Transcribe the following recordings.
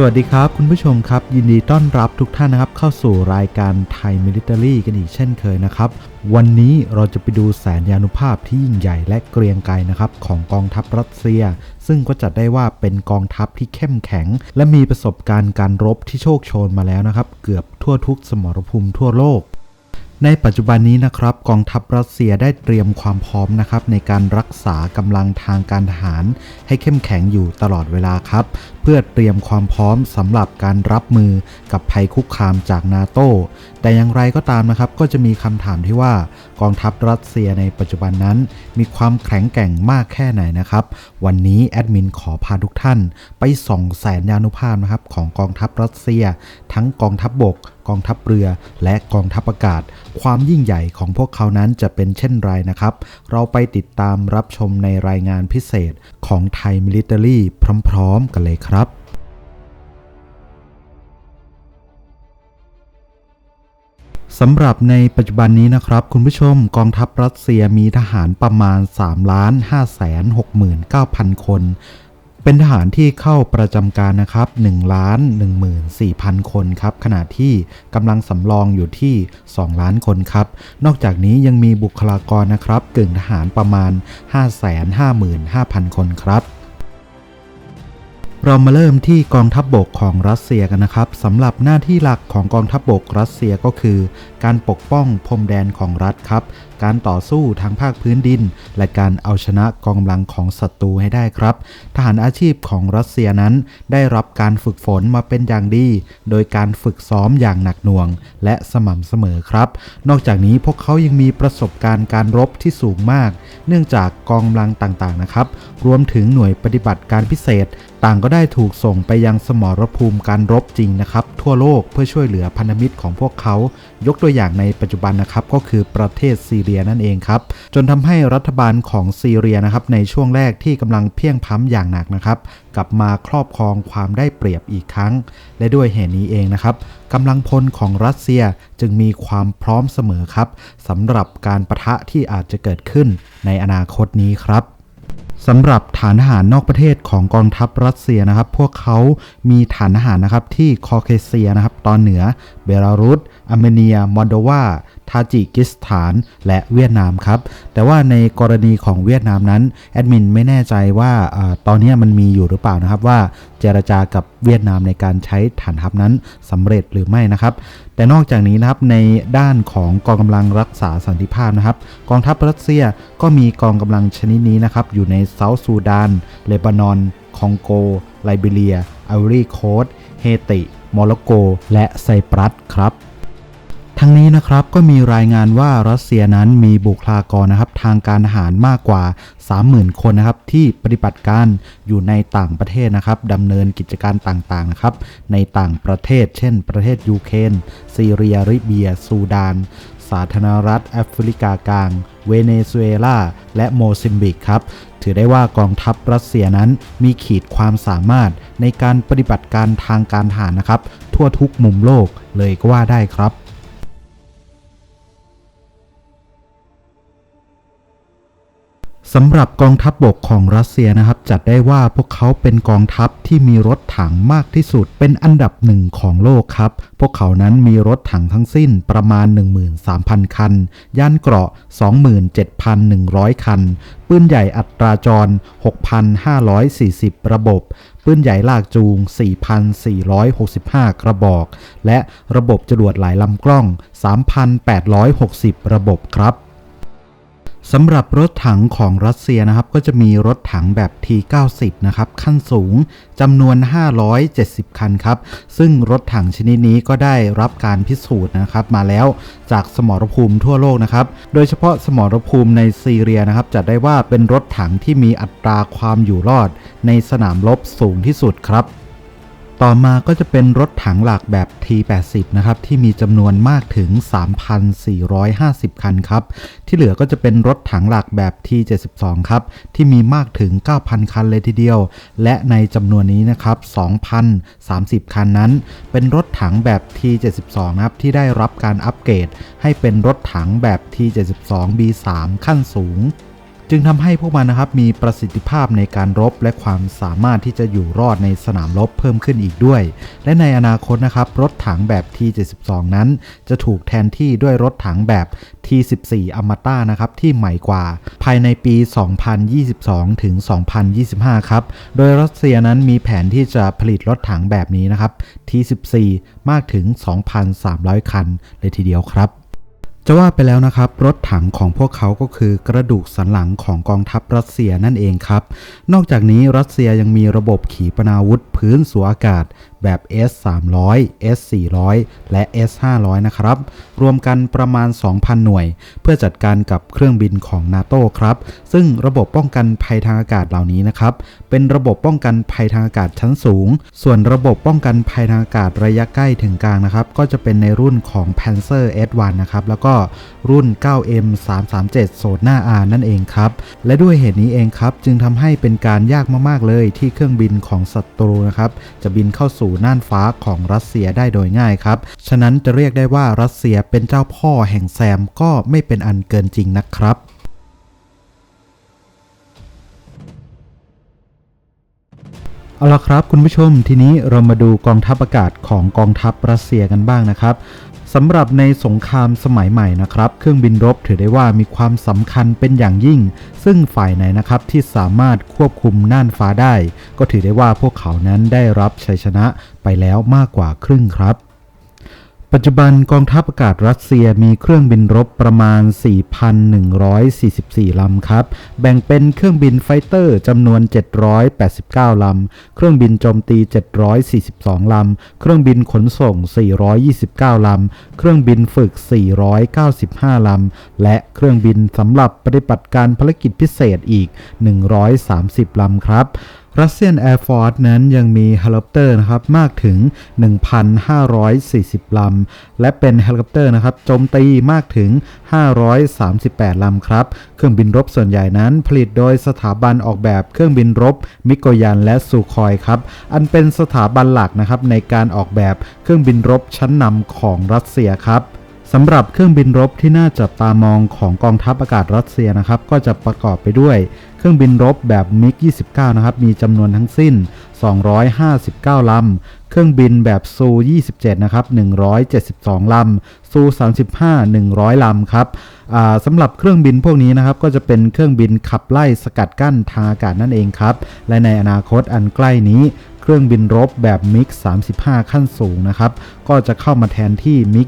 สวัสดีครับคุณผู้ชมครับ ยินดีต้อนรับทุกท่านนะครับ เข้าสู่รายการไทยมิลิเตอรี่กันอีกเช่นเคยนะครับ วันนี้เราจะไปดูแสนยานุภาพที่ยิ่งใหญ่และเกรียงไกรนะครับ ของกองทัพรัสเซีย ซึ่งก็จัดได้ว่าเป็นกองทัพที่เข้มแข็ง และมีประสบการณ์การรบที่โชคโชนมาแล้วนะครับ เกือบทั่วทุกสมรภูมิทั่วโลกในปัจจุบันนี้นะครับกองทัพรัสเซียได้เตรียมความพร้อมนะครับในการรักษากำลังทางการทหาร ให้เข้มแข็งอยู่ตลอดเวลาครับ พื่อเตรียมความพร้อมสำหรับการรับมือกับภัยคุกคามจากนาโตแต่อย่างไรก็ตามนะครับก็จะมีคำถามที่ว่ากองทัพรัสเซียในปัจจุบันนั้น มีความแข็งแกร่งมากแค่ไหนนะครับ วันนี้แอดมินขอพาทุกท่าน ไปส่องแสนยานุภาพนะครับของกองทัพรัสเซีย ทั้งกองทัพบบกกองทัพเรือและกองทัพอากาศ ความยิ่งใหญ่ของพวกเขานั้นจะเป็นเช่นไรนะครับ เราไปติดตามรับชมในรายงานพิเศษของไทยมิลิเตอรี่พร้อม ๆ กันเลยครับ สำหรับในปัจจุบันนี้นะครับ คุณผู้ชมกองทัพรัสเซียมีทหารประมาณ 3 ล้าน5แสน69,000 คน เป็นทหารที่เข้าประจำการนะครับ1ล้าน14,000 คนครับ ขณะที่กำลังสำรองอยู่ที่ 2 ล้านคนครับ นอกจากนี้ยังมีบุคลากรนะครับกึ่งทหารประมาณ 555,000 คนครับ เรามาเริ่มที่กองทัพบบกของรัสเซียกันนะครับสำหรับหน้าที่หลักของกองทัพบบกรัสเซียก็คือ การปกป้องพรมแดนของรัฐครับ การต่อสู้ทางภาคพื้นดิน และการเอาชนะกองกำลังของศัตรูให้ได้ครับ ทหารอาชีพของรัสเซียนั้นได้รับการฝึกฝนมาเป็นอย่างดี โดยการฝึกซ้อมอย่างหนักหน่วง และสม่ำเสมอครับ นอกจากนี้พวกเขายังมีประสบการณ์การรบที่สูงมาก เนื่องจากกองกำลังต่างๆนะครับ รวมถึงหน่วยปฏิบัติการพิเศษ ต่างก็ได้ถูกส่งไปยังสมรภูมิการรบจริงนะครับ ทั่วโลกเพื่อช่วยเหลือพันธมิตรของพวกเขา ยกตัวอย่างในปัจจุบันนะครับก็คือประเทศซีเรียนั่นเองครับจนทำให้รัฐบาลของซีเรียนะครับในช่วงแรกที่กำลังเพียงพล้ำอย่างหนักนะครับกลับมาครอบครองความได้เปรียบอีกครั้ง และด้วยเหตุนี้เองนะครับกำลังพลของรัสเซียจึงมีความพร้อมเสมอครับสำหรับการประทะที่อาจจะเกิดขึ้นในอนาคตนี้ครับสำหรับฐานทหารนอกประเทศของกองทัพรัสเซียนะครับ พวกเขามีฐานทหารนะครับที่คอเคเซียนะครับ ตอนเหนือ เบลารุส อาร์เมเนีย มอลโดวา ทาจิกิสถาน และเวียดนามครับ แต่ว่าในกรณีของเวียดนามนั้นแอดมินไม่แน่ใจว่าอตอนนี้มันมีอยู่หรือเปล่านะครับว่าเจรจากับเวียดนามในการใช้ฐานทัพนั้นสำเร็จหรือไม่นะครับ แต่นอกจากนี้นะครับในด้านของกองกำลังรักษาสันติภาพนะครับ กองทัพรัสเซียก็มีกองกำลังชนิดนี้นะครับอยู่ในเซาท์ซูดานเลบานอนคองโก ไลบีเรียไอวอรี่โคสเฮติ โมร็อกโก และไซปรัสครับ ทั้งนี้นะครับก็มีรายงานว่ารัสเซียนั้นมีบุคลากรนะครับทางการทหารมากกว่า 30,000 คนนะครับที่ปฏิบัติการอยู่ในต่างประเทศนะครับดำเนินกิจการต่างๆนะครับในต่างประเทศ เช่น ประเทศยูเครนซีเรียริเบีย ซูดาน สาธารณรัฐแอฟริกากลาง เวเนซุเอลา และโมซิมบิกครับถือได้ว่ากองทัพรัสเซียนั้นมีขีดความสามารถในการปฏิบัติการทางการทหารนะครับ ทั่วทุกมุมโลกเลยก็ว่าได้ครับ สำหรับกองทัพบบกของรัสเซียนะครับ จัดได้ว่าพวกเขาเป็นกองทัพที่มีรถถังมากที่สุด เป็นอันดับหนึ่งของโลกครับ พวกเขานั้นมีรถถังทั้งสิ้นประมาณ 13,000 คัน ย่านเกราะ 27,100 คัน ปืนใหญ่อัตราจร 6,540 ระบบ ปืนใหญ่ลากจูง 4,465 กระบอก และระบบจรวดหลายลำกล้อง 3,860 ระบบครับ สำหรับรถถังของรัสเซียนะครับ ก็จะมีรถถังแบบ T90 นะครับ ขั้นสูงจำนวน 570 คันครับ ซึ่งรถถังชนิดนี้ก็ได้รับการพิสูจน์นะครับ มาแล้วจากสมรภูมิทั่วโลกนะครับ โดยเฉพาะสมรภูมิในซีเรียนะครับจัดได้ว่าเป็นรถถังที่มีอัตราความอยู่รอด ในสนามรบสูงที่สุดครับ ต่อมาก็จะเป็นรถถังหลักแบบ T80 นะครับที่มีจำนวนมากถึง 3,450 คันครับ ที่เหลือก็จะเป็นรถถังหลักแบบ T72 ครับที่มีมากถึง 9,000 คันเลยทีเดียว และในจำนวนนี้นะครับ 2,030 คันนั้น เป็นรถถังแบบ T72 นะครับที่ได้รับการอัปเกรด ให้เป็นรถถังแบบ T72 B3 ขั้นสูง จึงทำให้พวกมันนะครับมีประสิทธิภาพในการรบ และความสามารถที่จะอยู่รอดในสนามรบเพิ่มขึ้นอีกด้วย และในอนาคตนะครับรถถังแบบ T72 นั้น จะถูกแทนที่ด้วยรถถังแบบ T14 อมตะนะครับที่ใหม่กว่า ภายในปี 2022 ถึง 2025 ครับ โดยรัสเซียนั้นมีแผนที่จะผลิตรถถังแบบนี้นะครับ T14 มากถึง 2,300 คันเลยทีเดียวครับ จะว่าไปแล้วนะครับ รถถังของพวกเขาก็คือกระดูกสันหลังของกองทัพรัสเซียนั่นเองครับ นอกจากนี้รัสเซียยังมีระบบขีปนาวุธพื้นสู่อากาศ แบบ S300 S400 และ S500 นะครับ รวมกันประมาณ 2,000 หน่วย เพื่อจัดการกับเครื่องบินของนาโตครับ ซึ่งระบบป้องกันภัยทางอากาศเหล่านี้นะครับ เป็นระบบป้องกันภัยทางอากาศชั้นสูง ส่วนระบบป้องกันภัยทางอากาศระยะใกล้ถึงกลางนะครับ ก็จะเป็นในรุ่นของ Panzer S1 นะครับ แล้วก็รุ่น 9M 337โซน่า R นั่นเองครับ และด้วยเหตุนี้เองครับ จึงทำให้เป็นการยากมาก ๆ เลยที่เครื่องบินของศัตรูนะครับ จะบินเข้าสู่น่านฟ้าของรัสเซียได้โดยง่ายครับ ฉะนั้นจะเรียกได้ว่ารัสเซียเป็นเจ้าพ่อแห่งแซมก็ไม่เป็นอันเกินจริงนะครับเอาละครับคุณผู้ชมทีนี้เรามาดูกองทัพอากาศของกองทัพรัสเซียกันบ้างนะครับ สำหรับในสงครามสมัยใหม่นะครับ เครื่องบินรบถือได้ว่ามีความสำคัญเป็นอย่างยิ่ง ซึ่งฝ่ายไหนนะครับที่สามารถควบคุมน่านฟ้าได้ ก็ถือได้ว่าพวกเขานั้นได้รับชัยชนะไปแล้วมากกว่าครึ่งครับ ปัจจุบันกองทัพอากาศรัสเซียมีเครื่องบินรบประมาณ 4,144 ลำครับ แบ่งเป็นเครื่องบินไฟเตอร์จำนวน 789 ลำ เครื่องบินโจมตี 742 ลำ เครื่องบินขนส่ง 429 ลำ เครื่องบินฝึก 495 ลำ และเครื่องบินสำหรับปฏิบัติการภารกิจพิเศษอีก 130 ลำครับ รัสเซียนแอร์ฟอร์ e นั้นยังมีเฮลิคอปเตอร์นะครับมากถึง 1,540 ลำ และเป็นเฮลิคอปเตอร์นะครับโจมตีมากถึง 538 ลำครับ เครื่องบินรบส่วนใหญ่นั้นผลิตโดยสถาบันออกแบบเครื่องบินรบ มิโกยันและซูคอยครับ อันเป็นสถาบันหลักนะครับในการออกแบบเครื่องบินรบชั้นนำของรัสเซียครับสำหรับเครื่องบินรบที่น่าจับตามองของกองทัพอากาศรัสเซียนะครับ ก็จะประกอบไปด้วย เครื่องบินรบแบบมิก 29 นะครับ มีจำนวนทั้งสิ้น 259 ลำ เครื่องบินแบบซู 27 นะครับ 172 ลำ ซู 35 100 ลำครับสำหรับเครื่องบินพวกนี้นะครับ ก็จะเป็นเครื่องบินขับไล่สกัดกั้นทางอากาศนั่นเองครับ และในอนาคตอันใกล้นี้ ครื่องบินรบแบบมิก 35 ขั้นสูงนะครับ ก็จะเข้ามาแทนที่มิก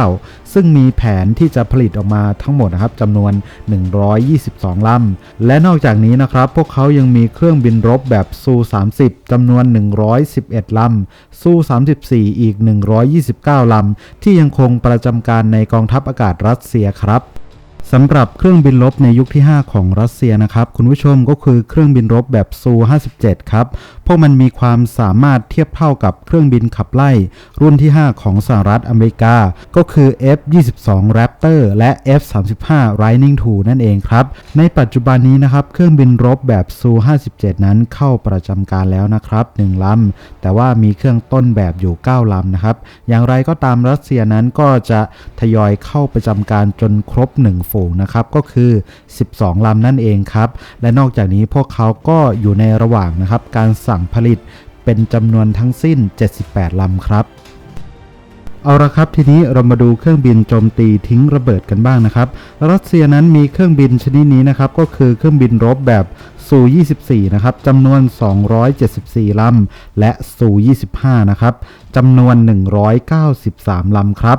29 ซึ่งมีแผนที่จะผลิตออกมาทั้งหมดนะครับจำนวน 122 ลำ และนอกจากนี้นะครับ พวกเขายังมีเครื่องบินรบแบบซู30จำนวน 111 ลำ ซู34 อีก 129 ลำ ที่ยังคงประจำการในกองทัพอากาศรัสเซียครับสำหรับเครื่องบินรบในยุคที่ 5 ของรัสเซียนะครับ คุณผู้ชมก็คือเครื่องบินรบแบบซู 57 ครับพวกมันมีความสามารถเทียบเท่ากับเครื่องบินขับไล่รุ่นที่ 5 ของสหรัฐอเมริกา ก็คือ F-22 Raptor และ F-35 Lightning II นั่นเองครับ ในปัจจุบันนี้นะครับ เครื่องบินรบแบบซู 57 นั้นเข้าประจำการแล้วนะครับ 1 ลำ แต่ว่ามีเครื่องต้นแบบอยู่ 9 ลำนะครับ อย่างไรก็ตามรัสเซียนั้นก็จะทยอยเข้าประจำการจนครบ 1 ฝูงนะครับ ก็คือ 12 ลำนั่นเองครับ และนอกจากนี้พวกเขาก็อยู่ในระหว่างนะครับการสั่งผลิตเป็นจำนวนทั้งสิ้น 78 ลำครับ เอาละครับทีนี้เรามาดูเครื่องบินโจมตีทิ้งระเบิดกันบ้างนะครับ รัสเซียนั้นมีเครื่องบินชนิดนี้นะครับก็คือเครื่องบินรบแบบซู24 นะครับจำนวน 274 ลำ และซู25 นะครับจำนวน 193 ลำครับ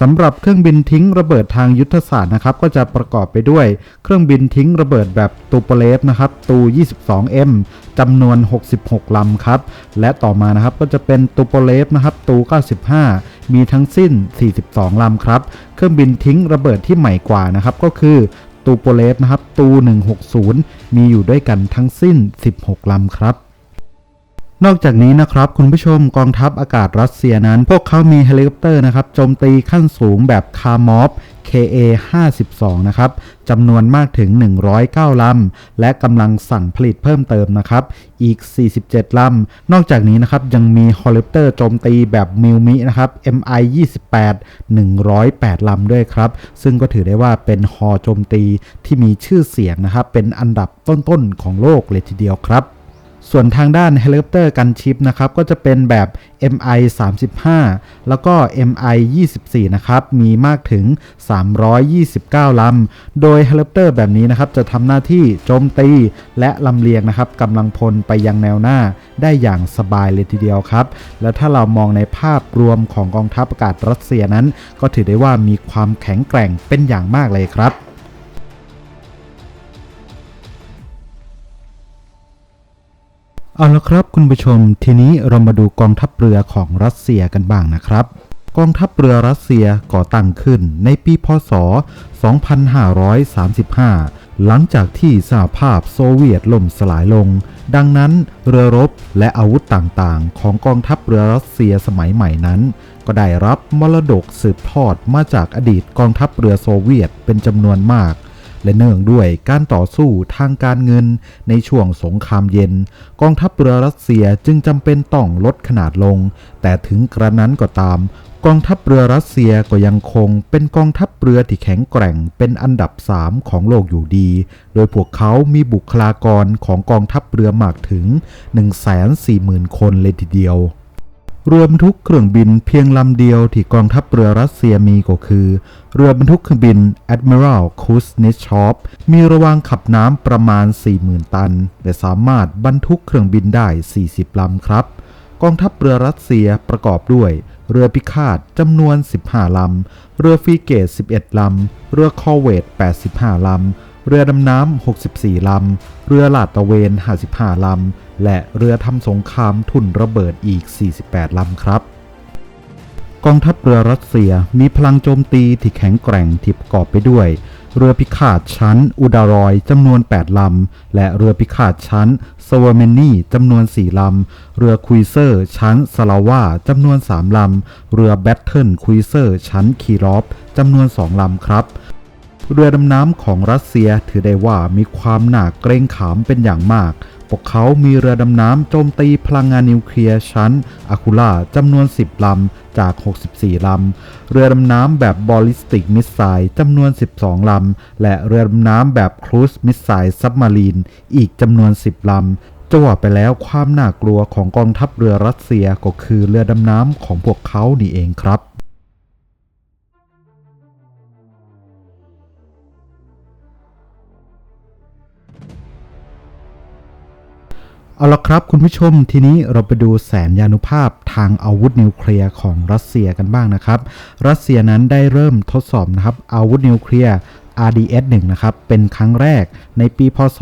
สำหรับเครื่องบินทิ้งระเบิดทางยุทธศาสตร์นะครับ ก็จะประกอบไปด้วย เครื่องบินทิ้งระเบิดแบบตูโปเลฟนะครับตู 22M จำนวน 66 ลำครับ และต่อมานะครับก็จะเป็นตูโปเลฟนะครับตู 95 มีทั้งสิ้น 42 ลำครับ เครื่องบินทิ้งระเบิดที่ใหม่กว่านะครับ ก็คือตูโปเลฟนะครับตู 160 มีอยู่ด้วยกันทั้งสิ้น 16 ลำครับ นอกจากนี้นะครับคุณผู้ชมกองทัพอากาศรัสเซียนั้น พวกเขามีเฮลิคอปเตอร์นะครับโจมตีขั้นสูงแบบคาร์มอฟ KA 52นะครับจำนวนมากถึง 109 ลำ และกำลังสั่งผลิตเพิ่มเติมนะครับ อีก 47 ลำ นอกจากนี้นะครับยังมีเฮลิคอปเตอร์โจมตีแบบมิลมินะครับ MI 28 108 ลำด้วยครับ ซึ่งก็ถือได้ว่าเป็นฮอโจมตีที่มีชื่อเสียงนะครับ เป็นอันดับต้นๆของโลกเลยทีเดียวครับ ส่วนทางด้านเฮลิคอปเตอร์กันชิปนะครับก็จะเป็นแบบ MI 35 แล้วก็ MI 24 นะครับ มีมากถึง 329 ลำ โดยเฮลิคอปเตอร์แบบนี้นะครับจะทำหน้าที่โจมตีและลำเลียงนะครับกำลังพลไปยังแนวหน้าได้อย่างสบายเลยทีเดียวครับ แล้วถ้าเรามองในภาพรวมของกองทัพอากาศรัสเซียนั้น ก็ถือได้ว่ามีความแข็งแกร่งเป็นอย่างมากเลยครับ เอาละครับคุณผู้ชมทีนี้เรามาดูกองทัพเรือของรัสเซียกันบ้างนะครับ กองทัพเรือรัสเซียก่อตั้งขึ้นในปีพศ 2535 หลังจากที่สหภาพโซเวียตล่มสลายลง ดังนั้นเรือรบและอาวุธต่างๆ ของกองทัพเรือรัสเซียสมัยใหม่นั้น ก็ได้รับมรดกสืบทอดมาจากอดีตกองทัพเรือโซเวียตเป็นจำนวนมาก และเนื่องด้วยการต่อสู้ทางการเงินในช่วงสงครามเย็น กองทัพเรือรัสเซียจึงจำเป็นต้องลดขนาดลง แต่ถึงกระนั้นก็ตามกองทัพเรือรัสเซียก็ยังคงเป็นกองทัพเรือที่แข็งแกร่งเป็นอันดับ 3 ของโลกอยู่ดี โดยพวกเขามีบุคลากรของกองทัพเรือมากถึง 140,000 คนเลยทีเดียวรือบรรทุกเครื่องบินเพียงลำเดียวที่กองทัพเรือรัสเซียมีก็คือ เรือบรรทุกเครื่องบิน Admiral Kuznetsov มีระวางขับน้ำประมาณ 40,000 ตัน และสามารถบรรทุกเครื่องบินได้ 40 ลำครับ กองทัพเรือรัสเซียประกอบด้วย เรือพิฆาตจำนวน 15 ลำ เรือฟรีเกต 11 ลำ เรือคอเวต 85 ลำ เรือดำน้ำ 64 ลำ เรือลาดตระเวน 55 ลำ และเรือทำสงครามทุ่นระเบิดอีก 48 ลำครับ กองทัพเรือรัสเซียมีพลังโจมตีที่แข็งแกร่งที่ประกอบไปด้วย เรือพิฆาตชั้น อุดารอยจำนวน 8 ลำ และเรือพิฆาตชั้นสวเมนีจำนวน 4 ลำ เรือคุยเซอร์ ชั้นสลาว่าจำนวน 3 ลำ เรือแบทเทิลคุยเซอร์ ชั้นคีรอฟจำนวน 2 ลำครับเรือดำน้ำของรัสเซียถือได้ว่ามีความหนาเกรงขามเป็นอย่างมาก พวกเขามีเรือดำน้ำโจมตีพลังงานนิวเคลียร์ชั้นอะคูล่าจำนวน 10 ลำ จาก 64 ลำ เรือดำน้ำแบบบอลิสติกมิสไซล์จำนวน 12 ลำ และเรือดำน้ำแบบครูซมิสไซล์ซับมารีนอีกจำนวน 10 ลำจะว่าไปแล้วความน่ากลัวของกองทัพเรือรัสเซียก็คือเรือดำน้ำของพวกเขานี่เองครับ เอาละครับคุณผู้ชมทีนี้เราไปดูแสนยานุภาพทางอาวุธนิวเคลียร์ของรัสเซียกันบ้างนะครับ รัสเซียนั้นได้เริ่มทดสอบนะครับอาวุธนิวเคลียร์ RDS-1 นะครับ เป็นครั้งแรกในปี พศ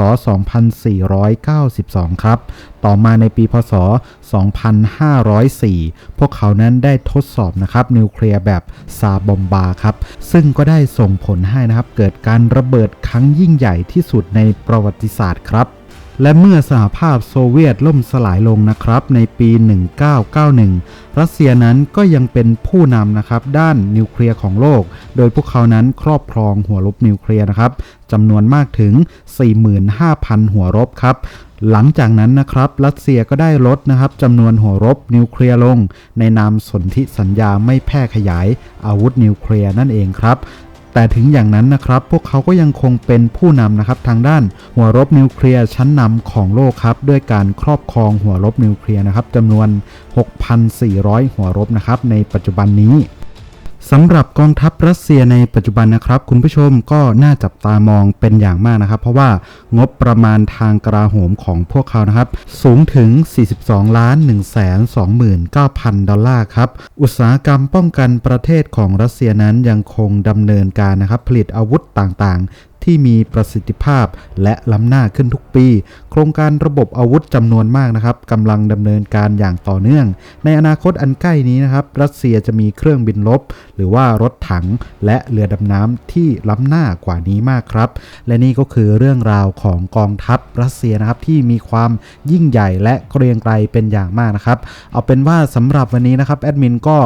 2492 ครับ ต่อมาในปี พศ 2504 พวกเขานั้นได้ทดสอบนะครับนิวเคลียร์แบบซาบอมบาครับ ซึ่งก็ได้ส่งผลให้นะครับเกิดการระเบิดครั้งยิ่งใหญ่ที่สุดในประวัติศาสตร์ครับ และเมื่อสหภาพโซเวียตล่มสลายลงนะครับในปี 1991 รัสเซียนั้นก็ยังเป็นผู้นำนะครับด้านนิวเคลียร์ของโลก โดยพวกเขานั้นครอบครองหัวรบนิวเคลียร์นะครับจำนวนมากถึง 45,000 หัวรบครับหลังจากนั้นนะครับรัสเซียก็ได้ลดนะครับจำนวนหัวรบนิวเคลียร์ลง ในนามสนธิสัญญาไม่แพร่ขยายอาวุธนิวเคลียร์นั่นเองครับ แต่ถึงอย่างนั้นนะครับ พวกเขาก็ยังคงเป็นผู้นำนะครับทางด้านหัวรบนิวเคลียร์ชั้นนำของโลกครับด้วยการครอบครองหัวรบนิวเคลียร์นะครับจำนวน 6,400 หัวรบนะครับในปัจจุบันนี้ สำหรับกองทัพรัสเซียในปัจจุบันนะครับ คุณผู้ชมก็น่าจับตามองเป็นอย่างมากนะครับ เพราะว่างบประมาณทางกราโหมของพวกเขานะครับ สูงถึง 42ล้าน1 2 9 0 0ดอลลาร์ครับ อุตสาหกรรมป้องกันประเทศของรัสเซียนั้นยังคงดำเนินการนะครับ ผลิตอาวุธต่างๆ ที่มีประสิทธิภาพและล้ำหน้าขึ้นทุกปี โครงการระบบอาวุธจำนวนมากนะครับกำลังดำเนินการอย่างต่อเนื่อง ในอนาคตอันใกล้นี้นะครับ รัสเซียจะมีเครื่องบินรบหรือว่ารถถังและเรือดำน้ำที่ล้ำหน้ากว่านี้มากครับ และนี่ก็คือเรื่องราวของกองทัพรัสเซียนะครับที่มีความยิ่งใหญ่และเกรียงไกรเป็นอย่างมากนะครับ เอาเป็นว่าสำหรับวันนี้นะครับแอดมินก็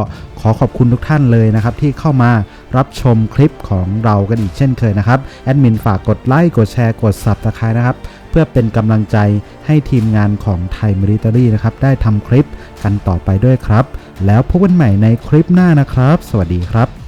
ขอขอบคุณทุกท่านเลยนะครับที่เข้ามา รับชมคลิปของเรากันอีกเช่นเคยนะครับ แอดมินฝากกดไลค์ กดแชร์ กด Subscribe นะครับ เพื่อเป็นกำลังใจให้ทีมงานของไทยมิลิเตอรี่นะครับ ได้ทำคลิปกันต่อไปด้วยครับ แล้วพบกันใหม่ในคลิปหน้านะครับ สวัสดีครับ